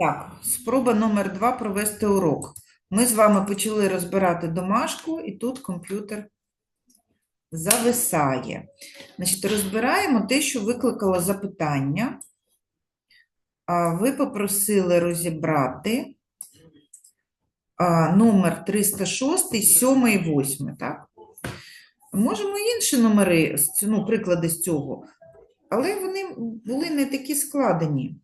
Так, спроба номер два провести урок. Ми з вами почали розбирати домашку, і тут комп'ютер зависає. Значить, розбираємо те, що викликало запитання. Ви попросили розібрати номер 306, 7 і 8, так? Можемо інші номери, ну, приклади з цього, але вони були не такі складені.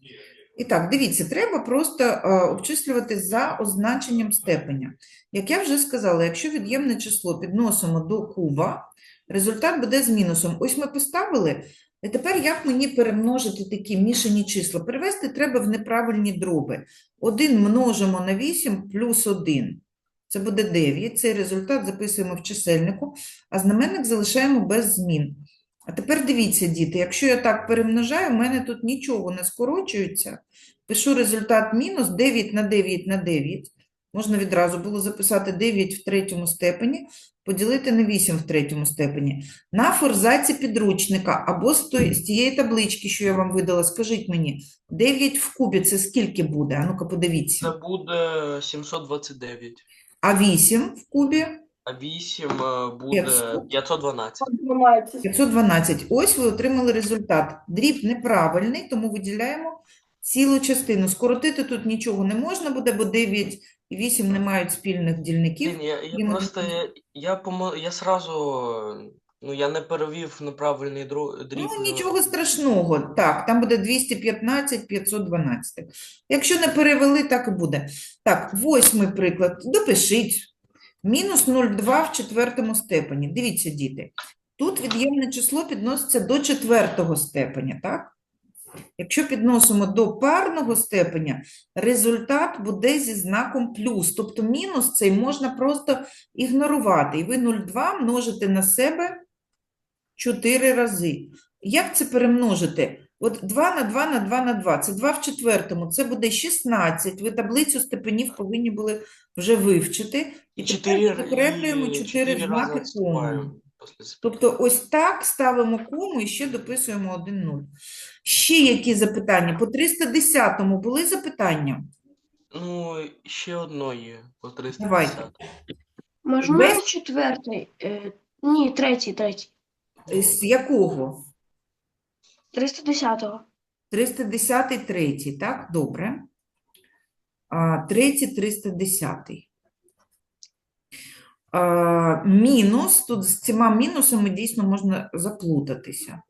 І так, дивіться, треба просто е, обчислювати за означенням степеня. Як я вже сказала, якщо від'ємне число підносимо до куба, результат буде з мінусом. Ось ми поставили, і тепер як мені перемножити такі мішані числа? Перевести треба в неправильні дроби. 1 множимо на 8 плюс 1. Це буде 9. Цей результат записуємо в чисельнику, а знаменник залишаємо без змін. А тепер дивіться, діти, якщо я так перемножаю, в мене тут нічого не скорочується. Пишу результат мінус 9 на 9 на 9. Можна відразу було записати 9 в третьому степені, поділити на 8 в третьому степені. На форзаці підручника або з, тієї таблички, що я вам видала, скажіть мені, 9 в кубі це скільки буде? А ну-ка подивіться. Це буде 729, А 8 в кубі? А 8 е, буде 500. 512. 512. Ось ви отримали результат. Дріб неправильний, тому виділяємо цілу частину. Скоротити тут нічого не можна буде, бо 9 і 8 не мають спільних дільників. Блін, я, я Їм просто один. я, я, помо... я сразу, ну я не перевів неправильний дру... дріб. Ну, е, нічого страшного. Так, там буде 215, 512. Якщо не перевели, так і буде. Так, восьмий приклад. Допишіть. Мінус 0,2 в четвертому степені. Дивіться, діти. Тут від'ємне число підноситься до четвертого степеня, так? Якщо підносимо до парного степеня, результат буде зі знаком плюс. Тобто мінус цей можна просто ігнорувати. І ви 0,2 множите на себе 4 рази. Як це перемножити? От 2 на 2 на 2 на 2. Це 2 в четвертому. Це буде 16. Ви таблицю степенів повинні були вже вивчити. І тепер 4, 4 чотири рази знаки кому. Тобто ось так ставимо кому і ще дописуємо 1 0. Ще які запитання? По 310-му були запитання? Ну, ще одно є по Давайте. 310. Можна Весь- четвертий? Е, ні, третій, третій. З якого? 310-го. 310 третій, так? Добре. А, третій, 310. А, мінус, тут з цими мінусами дійсно можна заплутатися.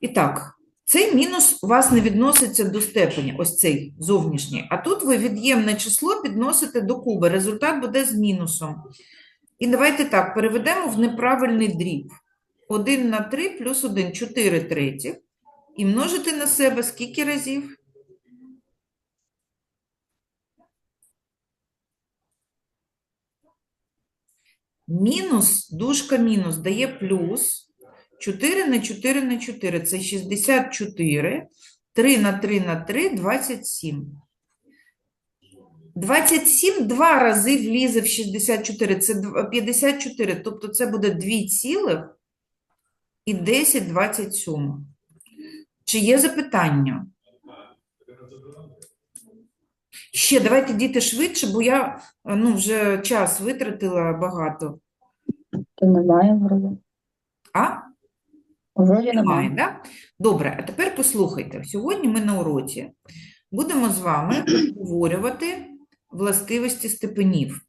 І так, цей мінус у вас не відноситься до степеня, ось цей зовнішній. А тут ви від'ємне число підносите до куба. Результат буде з мінусом. І давайте так, переведемо в неправильний дріб. 1 на 3 плюс 1, 4 третіх. І множити на себе скільки разів? Мінус, дужка мінус дає плюс 4 на 4 на 4 – це 64, 3 на 3 на 3 – 27. 27 два рази влізе в 64, це 54, тобто це буде 2 цілих і 10 27. Чи є запитання? Ще давайте діти швидше, бо я ну, вже час витратила багато. То немає вроде. А? Вроді Немає, немає. да? Добре, а тепер послухайте. Сьогодні ми на уроці будемо з вами обговорювати властивості степенів.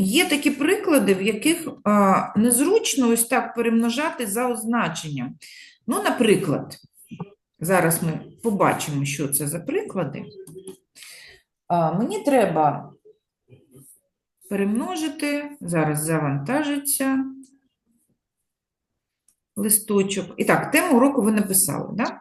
Є такі приклади, в яких а, незручно ось так перемножати за означенням. Ну, наприклад, зараз ми побачимо, що це за приклади. А, мені треба перемножити, зараз завантажиться листочок. І так, тему уроку ви написали, так?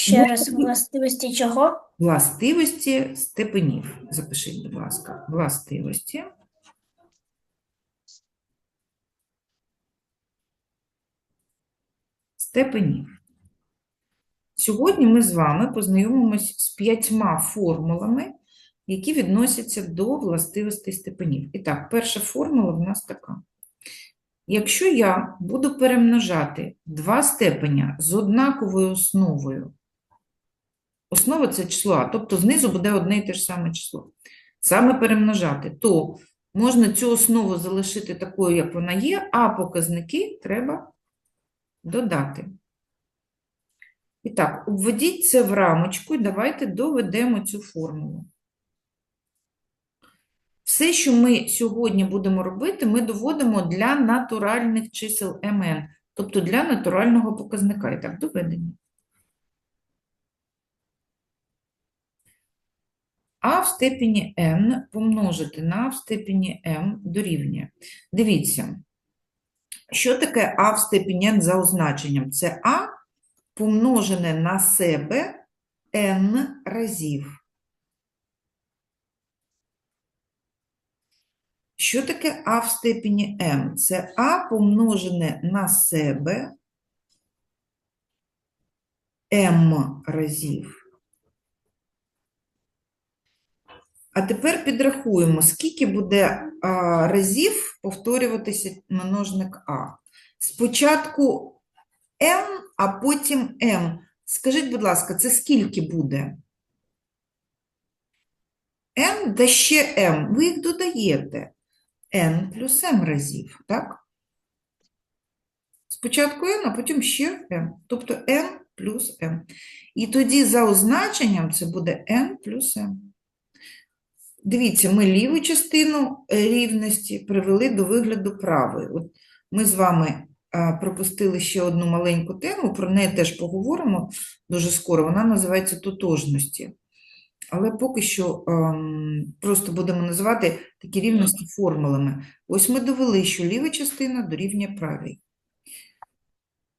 Ще раз, властивості чого? Властивості степенів. Запишіть, будь ласка, властивості. Степенів. Сьогодні ми з вами познайомимось з п'ятьма формулами, які відносяться до властивостей степенів. І так, перша формула в нас така. Якщо я буду перемножати два степеня з однаковою основою, основа це число А, тобто знизу буде одне і те ж саме число, саме перемножати, то можна цю основу залишити такою, як вона є, а показники треба додати. І так, обведіть це в рамочку і давайте доведемо цю формулу. Все, що ми сьогодні будемо робити, ми доводимо для натуральних чисел МН, тобто для натурального показника. І так, доведення. А в степені n помножити на в степені m дорівнює. Дивіться, що таке А в степені n за означенням? Це А помножене на себе n разів. Що таке А в степені m? Це А помножене на себе m разів. А тепер підрахуємо, скільки буде а, разів повторюватися множник А. Спочатку m, а потім m. Скажіть, будь ласка, це скільки буде? n та ще m. Ви їх додаєте. n плюс m разів, так? Спочатку n, а потім ще m. Тобто n плюс m. І тоді за означенням це буде n плюс m. Дивіться, ми ліву частину е, рівності привели до вигляду правої. От ми з вами пропустили ще одну маленьку тему, про неї теж поговоримо дуже скоро. Вона називається тотожності. Але поки що ем, просто будемо називати такі рівності формулами. Ось ми довели, що ліва частина дорівнює правій.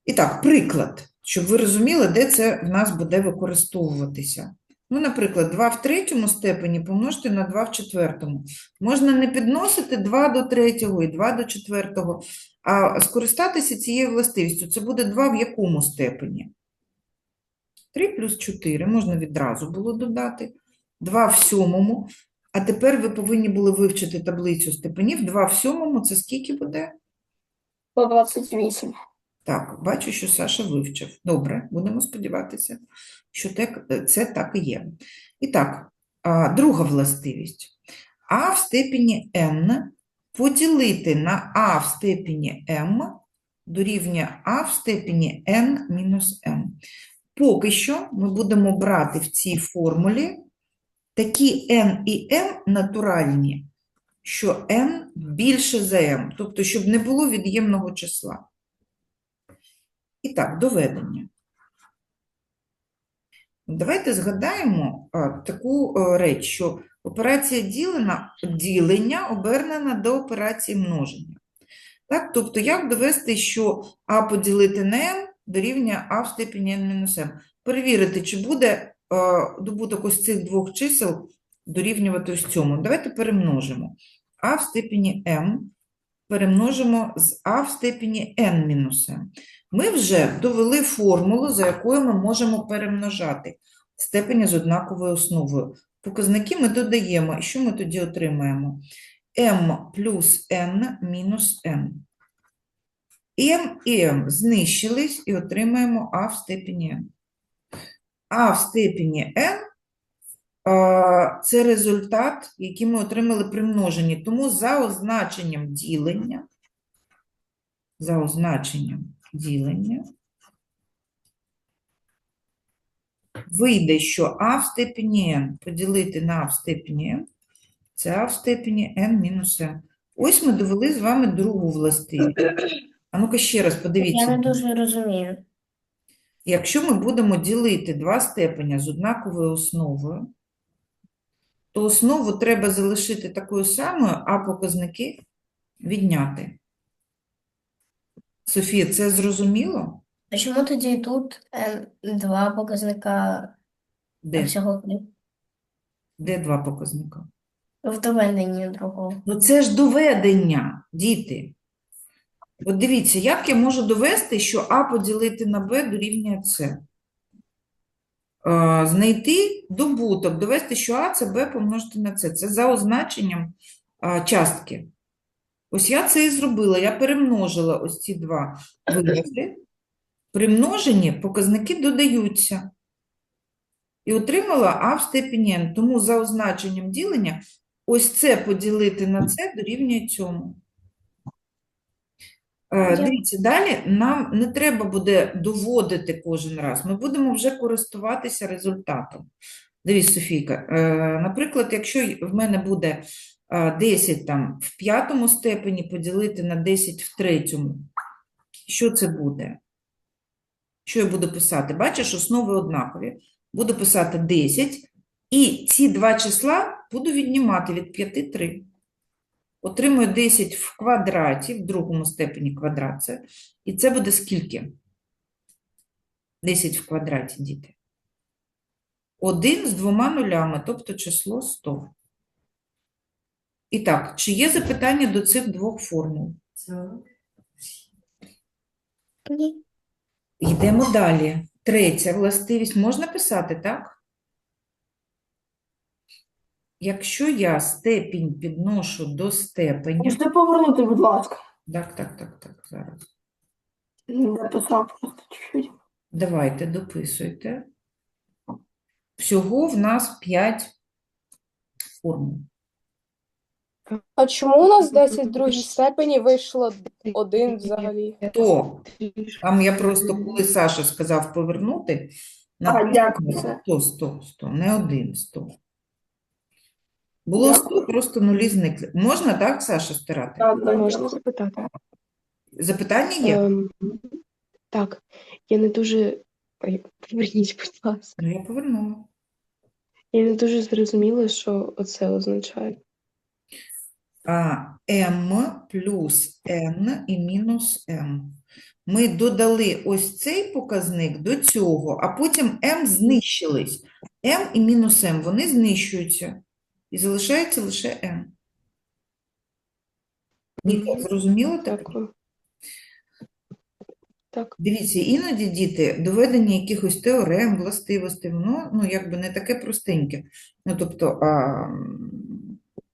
І так, приклад, щоб ви розуміли, де це в нас буде використовуватися. Ну, наприклад, 2 в третьому степені помножити на 2 в четвертому. Можна не підносити 2 до третього і 2 до четвертого, а скористатися цією властивістю. Це буде 2 в якому степені? 3 плюс 4 можна відразу було додати. 2 в сьомому. А тепер ви повинні були вивчити таблицю степенів. 2 в сьомому – це скільки буде? По 28. Так, бачу, що Саша вивчив. Добре, будемо сподіватися, що це так і є. І так, друга властивість. А в степені n поділити на а в степені m дорівнює а в степені n мінус m. Поки що ми будемо брати в цій формулі такі n і m натуральні, що n більше за m, тобто, щоб не було від'ємного числа. І так, доведення. Давайте згадаємо таку а, реч, що операція ділена, ділення обернена до операції множення. Так, тобто, як довести, що а поділити на m дорівнює а в степені n m? Перевірити, чи буде добуток ось цих двох чисел дорівнювати ось цьому. Давайте перемножимо. а в степені m перемножимо з а в степені n m. Ми вже довели формулу, за якою ми можемо перемножати степені з однаковою основою. Показники ми додаємо. І що ми тоді отримаємо? m плюс n мінус n. m і m знищились і отримаємо а в степені n. а в степені n – це результат, який ми отримали при множенні. Тому за означенням ділення, за означенням ділення, вийде, що а в степені n поділити на а в степені n, це а в степені n мінус n. Ось ми довели з вами другу властивість. А ну-ка ще раз Я подивіться. не дуже розумію. Якщо ми будемо ділити два степеня з однаковою основою, то основу треба залишити такою самою, а показники відняти. Софія, це зрозуміло? А чому тоді тут е, два показника, Де? всього три? Де два показника? В доведенні другого. Ну це ж доведення, діти. От дивіться, як я можу довести, що А поділити на Б дорівнює С? Е, Знайти добуток, довести, що А це Б помножити на С. Це за означенням а, частки. Ось я це і зробила. Я перемножила ось ці два вирази. При множенні показники додаються. І отримала а в степені n. Тому за означенням ділення ось це поділити на це дорівнює цьому. Е, Дивіться, далі нам не треба буде доводити кожен раз. Ми будемо вже користуватися результатом. Дивись, Софійка, е, наприклад, якщо в мене буде 10 там в п'ятому степені поділити на 10 в третьому, що це буде? Що я буду писати? Бачиш, основи однакові. Буду писати 10, і ці два числа буду віднімати від 5 3. Отримую 10 в квадраті, в другому степені квадрат це. І це буде скільки? 10 в квадраті, діти. 1 з двома нулями, тобто число 100. І так, чи є запитання до цих двох формул? Ні. Йдемо далі. Третя властивість можна писати, так? Якщо я степінь підношу до степеня. Можете повернути, будь ласка. Так, так, так, так, зараз. Написав просто чуть-чуть. Давайте, дописуйте. Всього в нас 5 формул. А чому у нас 10 в другій степені вийшло один взагалі? То, там я просто, коли Саша сказав повернути, А, дякую, 100, 100, 100, не один 100. Було 100, просто нулі зникли. Можна, так, Саша, стирати? Так, так, Можна дякую. запитати? Запитання є? Ем, так, я не дуже. Ой, поверніть, будь ласка. Ну, я повернула. Я не дуже зрозуміла, що оце означає. А, m плюс n і мінус m. Ми додали ось цей показник до цього, а потім m знищились. m і мінус m, вони знищуються. І залишається лише m. Ніка, зрозуміло? Дякую. Так. Дивіться, іноді діти доведення якихось теорем, властивостей, воно ну, якби не таке простеньке. Ну, тобто а, м,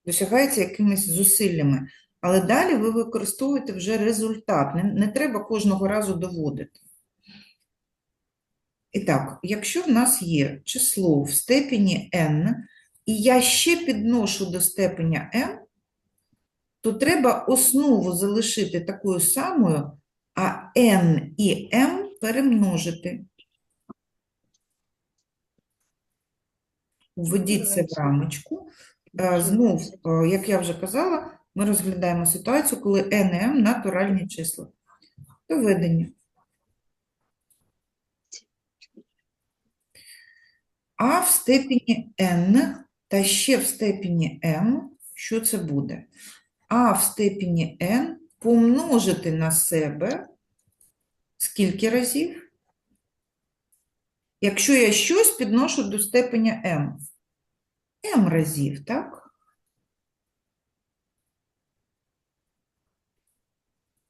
досягається якимись зусиллями. Але далі ви використовуєте вже результат. Не, не треба кожного разу доводити. І так, якщо в нас є число в степені n, і я ще підношу до степеня m, то треба основу залишити такою самою, а n і m перемножити. Введіть це в рамочку. Е, Знов, е, як я вже казала, ми розглядаємо ситуацію, коли m – натуральні числа. Доведення. А в степені n та ще в степені m, що це буде? А в степені n помножити на себе скільки разів? Якщо я щось підношу до степеня m. m разів, так?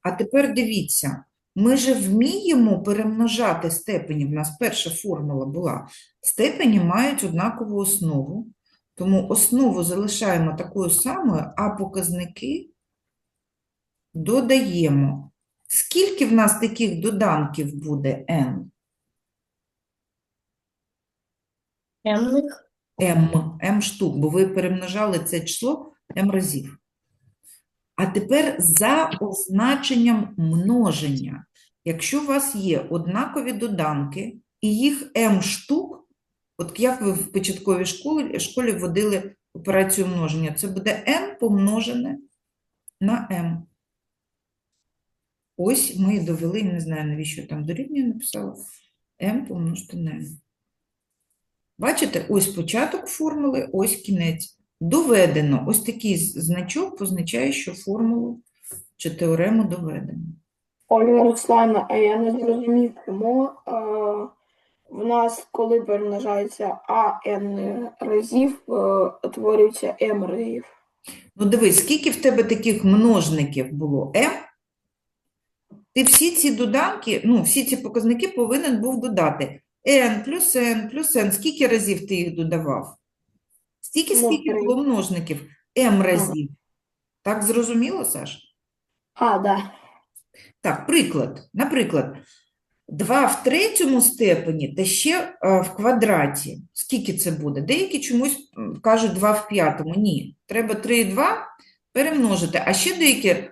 А тепер дивіться, ми же вміємо перемножати степені. В нас перша формула була. Степені мають однакову основу, тому основу залишаємо такою самою, а показники додаємо. Скільки в нас таких доданків буде n? Темних. M, m штук, бо ви перемножали це число m разів. А тепер за означенням множення. Якщо у вас є однакові доданки, і їх m штук, от як ви в початковій школі, школі вводили операцію множення, це буде n помножене на m. Ось ми довели, не знаю, навіщо я там дорівнює написала, m помножити на n. Бачите, ось початок формули, ось кінець. Доведено. Ось такий значок позначає, що формулу чи теорему доведено. Ольга Руслана, а я не зрозумів, чому е, в нас, коли перемножається а n разів, е, утворюється m разів. Ну, дивись, скільки в тебе таких множників було m? Ти всі ці доданки, ну, всі ці показники повинен був додати. N плюс n плюс n. Скільки разів ти їх додавав? Стільки, скільки три. було множників? m разів. Так зрозуміло, Саш? А, да. Так, приклад. Наприклад, 2 в третьому степені та ще е, в квадраті. Скільки це буде? Деякі чомусь м, кажуть 2 в п'ятому. Ні, треба 3 і 2 перемножити. А ще деякі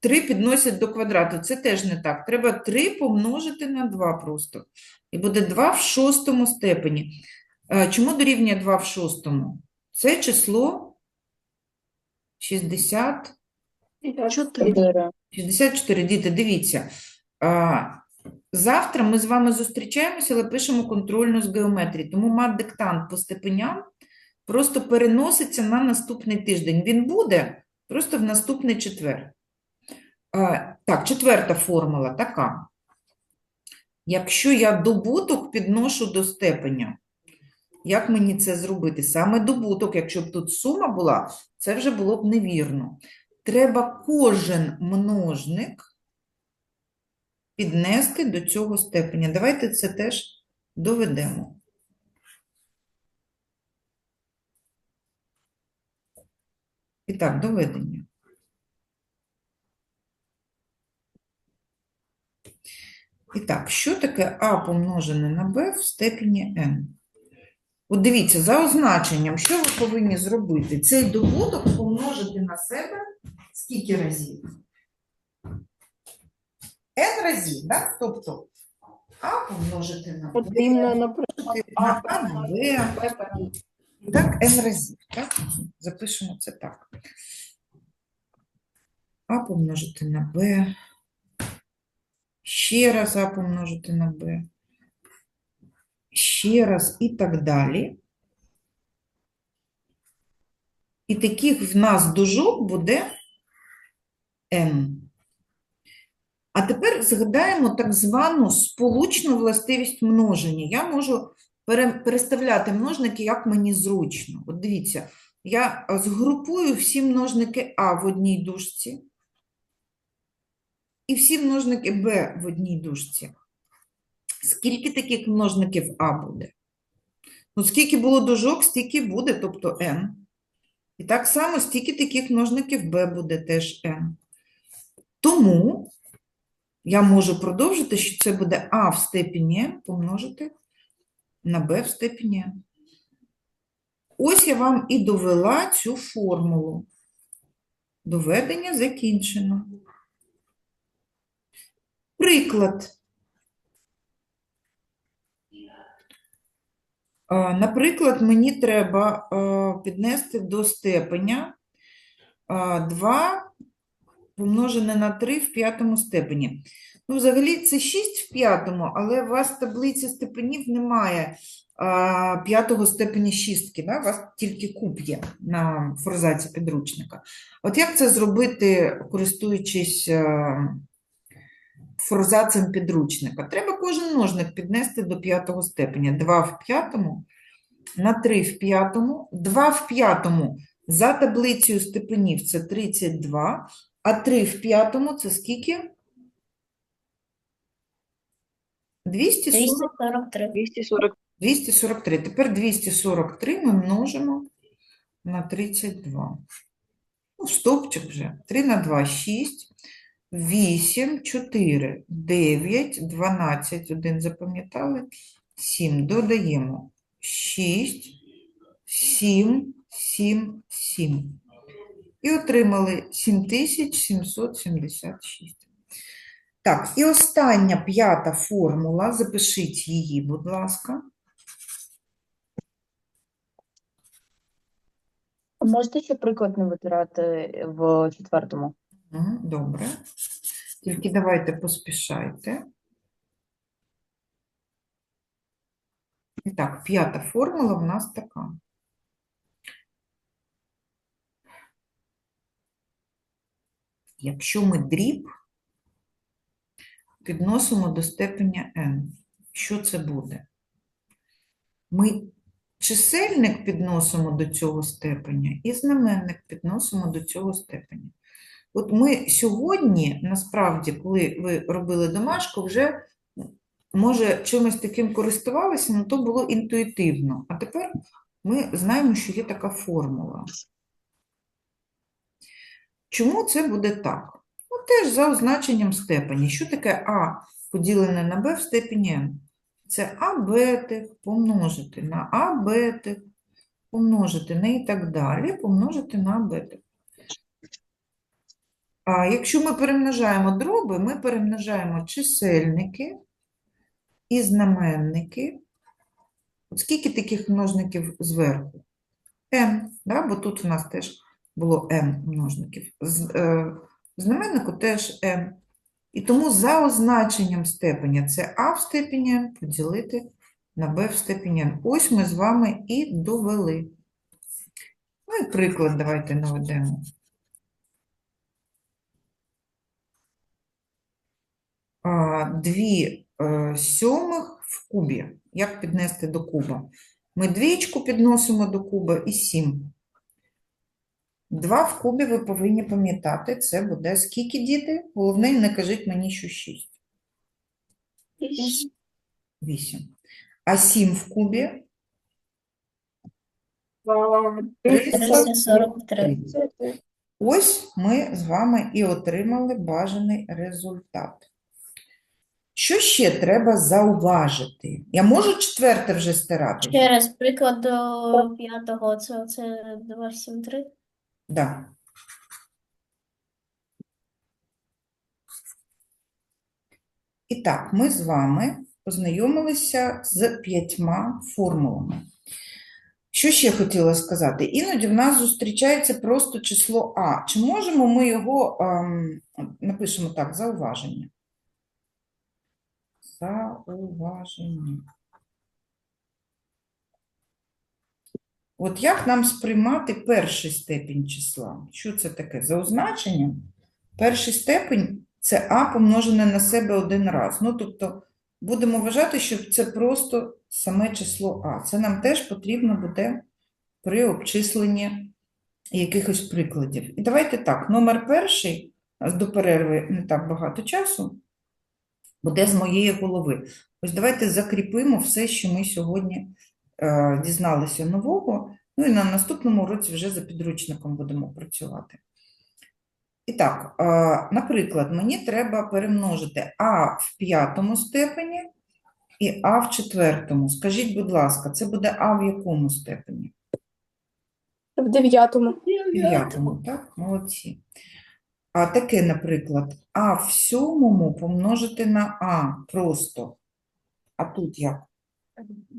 3 підносять до квадрату. Це теж не так. Треба 3 помножити на 2 просто. І буде 2 в шостому степені. Е, Чому дорівнює 2 в шостому? Це число 60. Чотири. Чотири. 64, діти, дивіться. Завтра ми з вами зустрічаємося, але пишемо контрольну з геометрії. Тому мат-диктант по степеням просто переноситься на наступний тиждень. Він буде просто в наступний четвер. Так, четверта формула така. Якщо я добуток підношу до степеня, як мені це зробити? Саме добуток, якщо б тут сума була, це вже було б невірно. Треба кожен множник піднести до цього степеня. Давайте це теж доведемо. І так, доведення. І так, що таке а помножене на b в степені n? От дивіться, за означенням, що ви повинні зробити? Цей добуток помножити на себе скільки разів? n разів, так? Тобто а помножити на наприклад, на а на і так n разів, так? Запишемо це так. А помножити на b, ще раз а помножити на b, ще раз і так далі. І таких в нас дужок буде n. А тепер згадаємо так звану сполучну властивість множення. Я можу переставляти множники, як мені зручно. От дивіться, я згрупую всі множники А в одній дужці і всі множники Б в одній дужці. Скільки таких множників А буде? Ну, скільки було дужок, стільки буде, тобто n. І так само, стільки таких множників b буде теж n. Тому я можу продовжити, що це буде а в степені помножити на b в степені. Ось я вам і довела цю формулу. Доведення закінчено. Приклад. Наприклад, мені треба піднести до степеня 2 помножене на 3 в п'ятому степені. Ну, взагалі це 6 в п'ятому, але у вас в таблиці степенів немає п'ятого степені шістки, да? у вас тільки куб є на форзаці підручника. От як це зробити, користуючись е, форзацем підручника? Треба кожен множник піднести до п'ятого степеня. 2 в п'ятому на 3 в п'ятому, 2 в п'ятому за таблицею степенів це 32, а 3 в п'ятому це скільки? 240, 243. 240. 243. Тепер 243 ми множимо на 32. Ну, стовпчик вже. 3 на 2 – 6, 8, 4, 9, 12, 1 запам'ятали, 7. Додаємо 6, 7, 7, 7. І отримали 7776. Так, і остання п'ята формула. Запишіть її, будь ласка. Можете ще приклад не витирати в четвертому? Добре. Тільки давайте поспішайте. І так, п'ята формула в нас така. Якщо ми дріб підносимо до степеня n, що це буде? Ми чисельник підносимо до цього степеня і знаменник підносимо до цього степеня. От ми сьогодні, насправді, коли ви робили домашку, вже, може, чимось таким користувалися, але то було інтуїтивно. А тепер ми знаємо, що є така формула. Чому це буде так? Теж за означенням степені. Що таке А поділене на Б в степені n? Це А бетих помножити на А бетих, помножити на і так далі, помножити на А бетих. А якщо ми перемножаємо дроби, ми перемножаємо чисельники і знаменники. От скільки таких множників зверху? n, да? бо тут у нас теж було n множників. З, е, знаменнику теж n. І тому за означенням степеня це а в степені n поділити на b в степені n. Ось ми з вами і довели. Ну і приклад давайте наведемо. Дві е, сьомих в кубі. Як піднести до куба? Ми двічку підносимо до куба і сім. Два в кубі ви повинні пам'ятати, це буде скільки діти? Головне, не кажіть мені, що 6. 8. А 7 в кубі? 343. Ось ми з вами і отримали бажаний результат. Що ще треба зауважити? Я можу четверте вже стирати? Ще раз, приклад до п'ятого, це, це 273. Да. І так, ми з вами познайомилися з п'ятьма формулами. Що ще хотіла сказати? Іноді в нас зустрічається просто число А. Чи можемо ми його, ем, напишемо так, зауваження? Зауваження. От як нам сприймати перший степінь числа? Що це таке? За означенням, перший степень це а помножене на себе один раз. Ну, тобто, будемо вважати, що це просто саме число а. Це нам теж потрібно буде при обчисленні якихось прикладів. І давайте так, номер перший, до перерви не так багато часу, буде з моєї голови. Ось давайте закріпимо все, що ми сьогодні дізналися нового. Ну і на наступному уроці вже за підручником будемо працювати. І так, е, наприклад, мені треба перемножити а в п'ятому степені і а в четвертому. Скажіть, будь ласка, це буде а в якому степені? В дев'ятому. В дев'ятому, так? Молодці. А таке, наприклад, а в сьомому помножити на а просто. А тут як?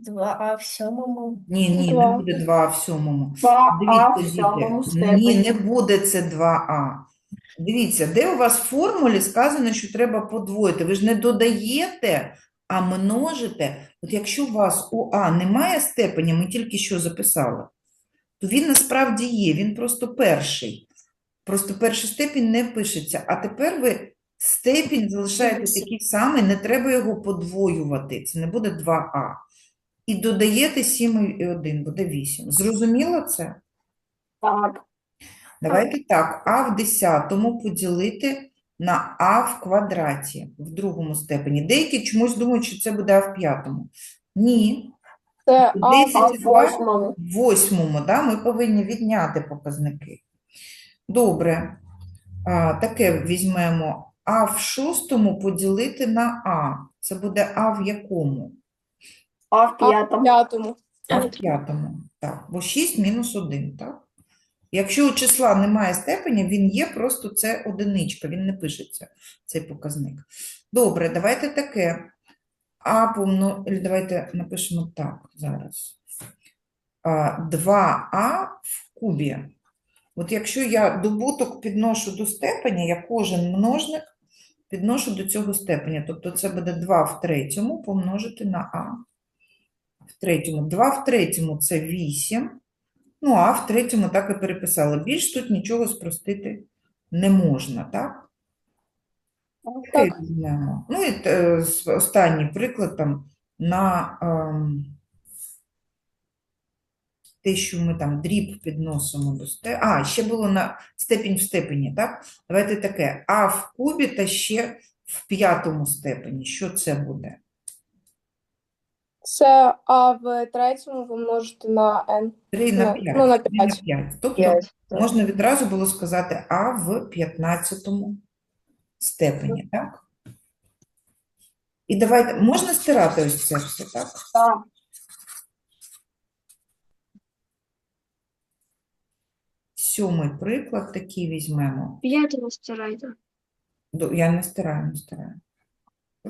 2а в сьомому. Ні, ні, не Два. буде 2 в сьомому. 2а Дивіться, в діти, сьомому ні, степені. не буде це 2а. Дивіться, де у вас в формулі сказано, що треба подвоїти? Ви ж не додаєте, а множите. От якщо у вас у а немає степеня, ми тільки що записали, то він насправді є, він просто перший. Просто перший степінь не пишеться. А тепер ви степінь залишаєте такий самий, не треба його подвоювати. Це не буде 2а. І додаєте 7 і 1, буде 8. Зрозуміло це? Так. Давайте так, а в десятому поділити на а в квадраті в другому степені. Деякі чомусь думають, що це буде а в п'ятому. Ні, Це А в восьмому. в восьмому, да, ми повинні відняти показники. Добре, а, таке візьмемо. А в шостому поділити на а. Це буде а в якому? А в п'ятому. п'ятому. А в п'ятому. Так, бо 6 мінус 1, так? Якщо у числа немає степеня, він є, просто це одиничка, він не пишеться, цей показник. Добре, давайте таке. А помно... или Давайте напишемо так зараз. 2а в кубі. От якщо я добуток підношу до степеня, я кожен множник підношу до цього степеня. Тобто це буде 2 в третьому помножити на а в третьому. 2 в третьому це 8. Ну, а в третьому так і переписали. Більш тут нічого спростити не можна, так? Так. Ну і е, останній приклад там на ем, те, що ми там дріб підносимо до степені. А, ще було на степінь в степені, так? Давайте таке. А в кубі та ще в п'ятому степені. Що це буде? Це А в третьому помножити на N. 3 на Ну, 5. ну, на 3 на 5. 5. Тобто П'ять. можна відразу було сказати А в 15 степені, так? І давайте, можна стирати ось це все, так? Так. Сьомий приклад такий візьмемо. П'ятого стирайте. Я не стираю, не стираю.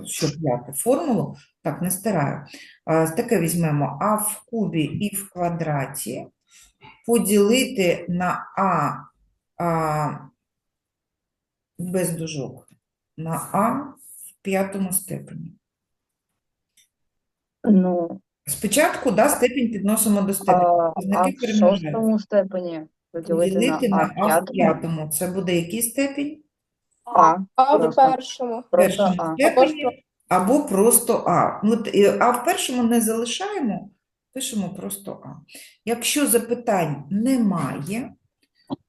Що п'яте? Формулу? Так, не стираю. Таке візьмемо а в кубі і в квадраті поділити на а, а без дужок, на а в п'ятому степені. Ну, Спочатку да, степінь підносимо до степені. а, а в шостому степені поділити на а в п'ятому. Це буде який степінь? А, А в Просто. першому. В просто першому а. степені або просто А. Ну, т- і- а в першому не залишаємо, пишемо просто А. Якщо запитань немає,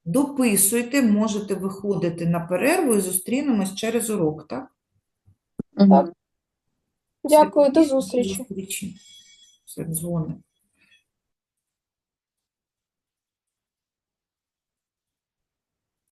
дописуйте, можете виходити на перерву і зустрінемось через урок, так? Дякую, до зустрічі. зустрічі. Все, дзвоник.